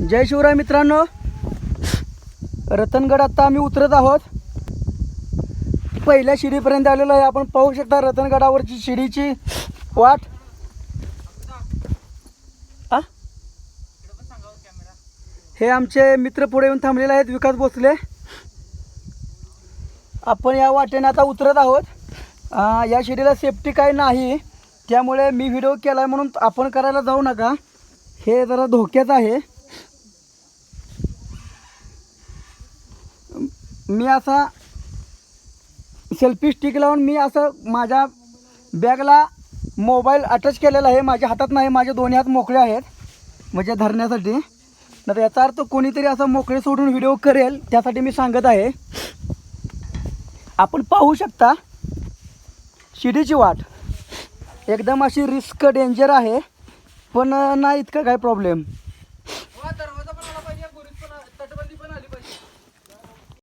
जय शिवराय मित्रांनो. रतनगड आत्ता आम्ही उतरत आहोत. पहिल्या शिडीपर्यंत आलेलो आहे. आपण पाहू शकता रतनगडावरची शिडीची वाट. आ? हे आमचे मित्र पुढे येऊन थांबलेले आहेत विकास भोसले. आपण या वाटेने आता उतरत आहोत. या शिडीला सेफ्टी काही नाही त्यामुळे मी व्हिडिओ केला आहे म्हणून आपण करायला जाऊ नका. हे जरा धोक्याचं आहे. मी असा सेल्फी स्टिक लावून मी असं माझ्या बॅगला मोबाईल अटॅच केलेला आहे. माझ्या हातात नाही माझे दोन्ही हात मोकळे आहेत म्हणजे धरण्यासाठी. तर याचा अर्थ कोणीतरी असं मोकळे सोडून व्हिडिओ करेल त्यासाठी मी सांगत आहे. आपण पाहू शकता शिडीची वाट. एकदम अशी रिस्क डेंजर आहे पण नाही इतकं काय प्रॉब्लेम